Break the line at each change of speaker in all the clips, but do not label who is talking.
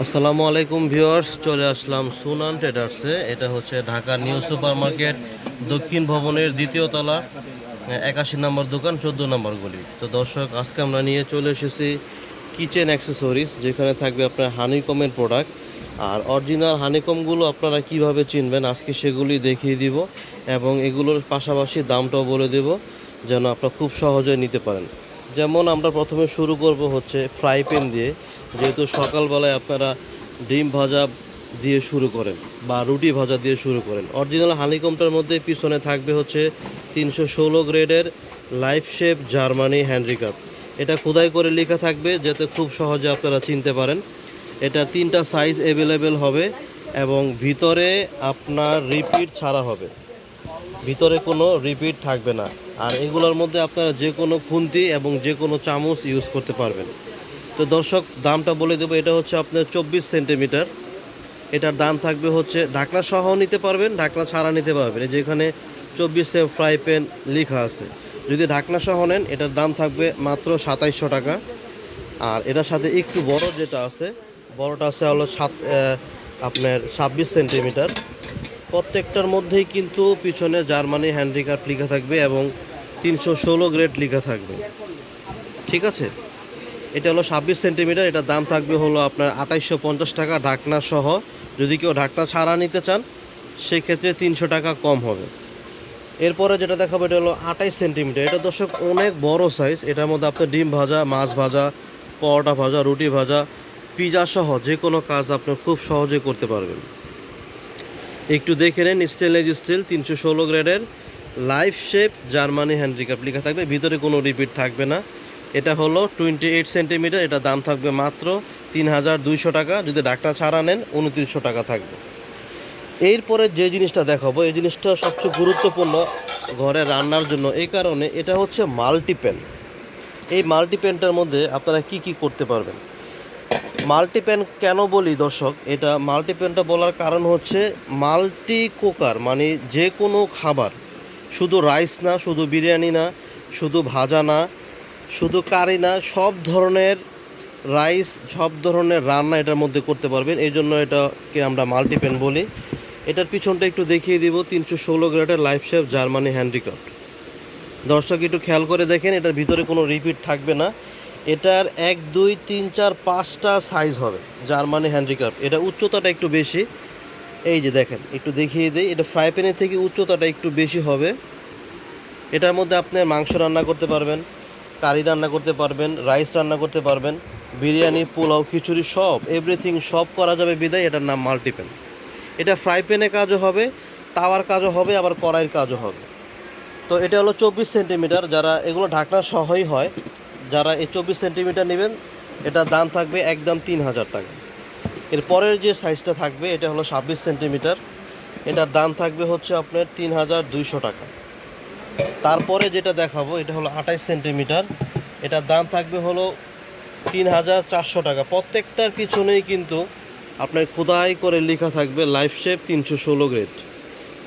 আসসালামু আলাইকুম ভিউয়ার্স, চলে আসলাম সুনান ট্রেডার্সে। এটা হচ্ছে ঢাকা নিউ সুপার মার্কেট দক্ষিণ ভবনের দ্বিতীয় তলা একাশি নম্বর দোকান, চোদ্দ নম্বর গলি। তো দর্শক, আজকে আমরা নিয়ে চলে এসেছি কিচেন অ্যাক্সেসরিজ, যেখানে থাকবে আপনার হানিকমের প্রোডাক্ট। আর অরিজিনাল হানিকমগুলো আপনারা কীভাবে চিনবেন, আজকে সেগুলি দেখিয়ে দিব এবং এগুলোর পাশাপাশি দামটাও বলে দেব, যেন আপনারা খুব সহজে নিতে পারেন। যেমন আমরা প্রথমে শুরু করব হচ্ছে ফ্রাই প্যান দিয়ে। যেহেতু সকালবেলায় আপনারা ডিম ভাজা দিয়ে শুরু করেন বা রুটি ভাজা দিয়ে শুরু করেন। অরিজিনাল হানিকমটার মধ্যে পিছনে থাকবে হচ্ছে তিনশো ষোলো গ্রেডের লাইফ শেপ জার্মানি হ্যান্ড্রিকাপ এটা খোদাই করে লেখা থাকবে যাতে খুব সহজে আপনারা চিনতে পারেন। এটা তিনটা সাইজ অ্যাভেলেবেল হবে এবং ভিতরে আপনার রিপিট ছাড়া হবে। ভিতরে কোনো রিপিট থাকবে না। আর এগুলোর মধ্যে আপনারা যে কোনো খুন্তি এবং যে কোনো চামচ ইউজ করতে পারবেন। তো দর্শক, দামটা বলে দেবো, এটা হচ্ছে আপনার চব্বিশ সেন্টিমিটার। এটার দাম থাকবে হচ্ছে, ঢাকনা সহ নিতে পারবেন, ঢাকনা ছাড়া নিতে পারবেন। যেখানে চব্বিশ ফ্রাই প্যান লেখা আছে। যদি ঢাকনা সহ নেন, এটার দাম থাকবে মাত্র সাতাইশশো টাকা। আর এটার সাথে একটু বড় যেটা আছে, বড়টা আছে হলো সাত আপনার ছাব্বিশ সেন্টিমিটার। প্রত্যেকটার মধ্যেই কিন্তু পিছনে জার্মানি হ্যান্ডিকাপ লেখা থাকবে এবং তিনশো ষোলো গ্রেড লেখা থাকবে। ঠিক আছে? এটা হলো ছাব্বিশ সেন্টিমিটার, এটার দাম থাকবে হলো আপনার আঠাইশশো পঞ্চাশ টাকা ঢাকনা সহ। যদি কেউ ঢাকনা ছাড়া নিতে চান, সেক্ষেত্রে তিনশো টাকা কম হবে। এরপরে যেটা দেখাবো, এটা হলো আঠাইশ সেন্টিমিটার। এটা দর্শক অনেক বড় সাইজ এটার মধ্যে আপনার ডিম ভাজা, মাছ ভাজা, পরোটা ভাজা, রুটি ভাজা, পিজা সহ যে কোনো কাজ আপনি খুব সহজে করতে পারবেন। একটু দেখে নেন স্টেনলেস স্টিল, তিনশো ষোলো গ্রেডের লাইফ শেপ জার্মানি হ্যান্ড্রিকাপ লেখা থাকবে। ভিতরে কোনো রিপিট থাকবে না। এটা হলো টোয়েন্টি এইট সেন্টিমিটার এটা দাম থাকবে মাত্র তিন হাজার দুইশো টাকা। যদি ডাক্তার ছাড়া নেন, উনত্রিশশো টাকা থাকবে। এরপরে যে জিনিসটা দেখাবো, এই জিনিসটা সবচেয়ে গুরুত্বপূর্ণ ঘরে রান্নার জন্য। এই কারণে এটা হচ্ছে মাল্টিপ্যান এই মাল্টিপ্যানটার মধ্যে আপনারা কি কি করতে পারবেন? মাল্টিপ্যান কেন বলি দর্শক, এটা মাল্টিপ্যানটা বলার কারণ হচ্ছে মাল্টি কুকার মানে যে কোনো খাবার, শুধু রাইস না, শুধু বিরিয়ানি না, শুধু ভাজা না শুধু কারি না, সব ধরনের রাইস, সব ধরনের রান্না এটার মধ্যে করতে পারবেন। এই জন্য এটাকে আমরা মাল্টিপ্যান বলি। এটার পিছনটা একটু দেখিয়ে দিব, তিনশো ষোলো গ্রেডের লাইফ শেফ জার্মানি হ্যান্ডিক্রাফট দর্শক, একটু খেয়াল করে দেখেন, এটার ভিতরে কোনো রিপিট থাকবে না। এটার এক, দুই, তিন, চার, পাঁচটা সাইজ হবে জার্মানি হ্যান্ডিক্রাফট এটা উচ্চতাটা একটু বেশি। এই যে দেখেন, একটু দেখিয়ে দিই, এটা ফ্রাই প্যানের থেকে উচ্চতাটা একটু বেশি হবে। এটার মধ্যে আপনি মাংস রান্না করতে পারবেন। কারি রান্না করতে পারবেন, রাইস রান্না করতে পারবেন, বিরিয়ানি, পোলাও, খিচুড়ি, সব এভরিথিং সব করা যাবে বিদায়, এটার নাম মাল্টিপ্যান এটা ফ্রাই প্যানে কাজও হবে, তাওয়ার কাজও হবে, আবার কড়াইয়ের কাজও হবে। তো এটা হলো চব্বিশ সেন্টিমিটার, যারা এগুলো ঢাকনা সহই হয়, যারা এই চব্বিশ সেন্টিমিটার নেবেন এটার দাম থাকবে একদম তিন হাজার টাকা। এর পরের যে সাইজটা থাকবে, এটা হলো ছাব্বিশ সেন্টিমিটার, এটার দাম থাকবে হচ্ছে আপনার তিন হাজার দুইশো টাকা। তারপরে যেটা দেখাবো, এটা হলো আঠাইশ সেন্টিমিটার। এটার দাম থাকবে হলো তিন হাজার চারশো টাকা। প্রত্যেকটার পিছনেই কিন্তু আপনার খোদাই করে লেখা থাকবে লাইফ শেপ তিনশো ষোলো গ্রেড।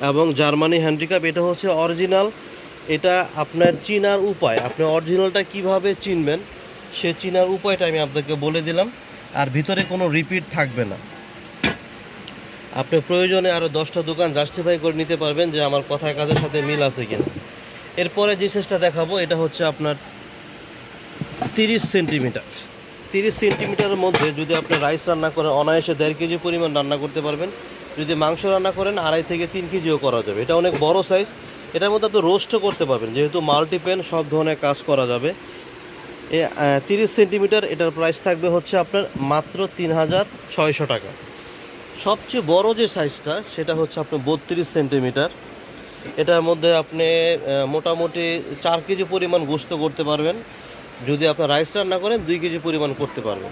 এবং জার্মানি হ্যান্ডিক্যাপ, এটা হচ্ছে অরিজিনাল। এটা আপনার চিনার উপায়। আপনি অরিজিনালটা কীভাবে চিনবেন, সে চিনার উপায়টা আমি আপনাকে বলে দিলাম। আর ভিতরে কোনো রিপিট থাকবে না। আপনি প্রয়োজনে আরও দশটা দোকান জাস্টিফাই করে নিতে পারবেন যে আমার কথায় কাজের সাথে মিল আছে কিনা। এরপরে যে শেষটা দেখাবো, এটা হচ্ছে আপনার তিরিশ সেন্টিমিটার। তিরিশ সেন্টিমিটারের মধ্যে যদি আপনি রাইস রান্না করেন অনায়াসে দেড় কেজি পরিমাণ রান্না করতে পারবেন। যদি মাংস রান্না করেন, আড়াই থেকে তিন কেজিও করা যাবে। এটা অনেক বড় সাইজ এটার মধ্যে আপনি রোস্টও করতে পারবেন। যেহেতু মাল্টিপেন সব ধরনের কাজ করা যাবে। এ তিরিশ সেন্টিমিটার, এটার প্রাইস থাকবে হচ্ছে আপনার মাত্র তিন হাজার ছয়শো টাকা। সবচেয়ে বড় যে সাইজটা সেটা হচ্ছে আপনার বত্রিশ সেন্টিমিটার। এটার মধ্যে আপনি মোটামুটি চার কেজি পরিমাণ গোস্ত করতে পারবেন। যদি আপনার রাইস রান্না করেন, দুই কেজি পরিমাণ করতে পারবেন।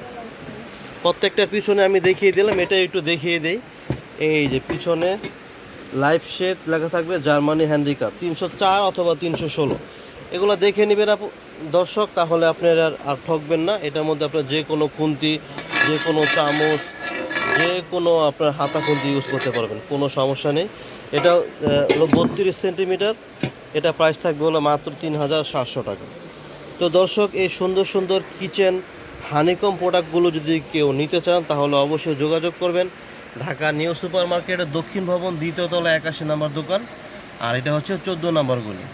প্রত্যেকটার পিছনে আমি দেখিয়ে দিলাম এটা একটু দেখিয়ে দিই। এই যে পিছনে লাইফ শেপ লেখা থাকবে, জার্মানি হ্যান্ডিকাপ তিনশো চার অথবা তিনশো ষোলো। এগুলো দেখে নেবেন আপ- দর্শক, তাহলে আপনার আর আর ঠকবেন না। এটার মধ্যে আপনার যে কোনো খুন্তি, যে কোনো চামচ, যে কোনো আপনার হাতা খুন্তি ইউজ করতে পারবেন। কোনো সমস্যা নেই। এটা হলো বত্রিশ সেন্টিমিটার। এটা প্রাইস থাকবে হলো মাত্র তিন হাজার সাতশো টাকা। তো দর্শক, এই সুন্দর সুন্দর কিচেন হানিকম প্রোডাক্টগুলো যদি কেউ নিতে চান, তাহলে অবশ্যই যোগাযোগ করবেন। ঢাকা নিউ সুপার মার্কেটের দক্ষিণ ভবন দ্বিতীয় তলা একাশি নাম্বার দোকান। আর এটা হচ্ছে চোদ্দ নম্বর গলি।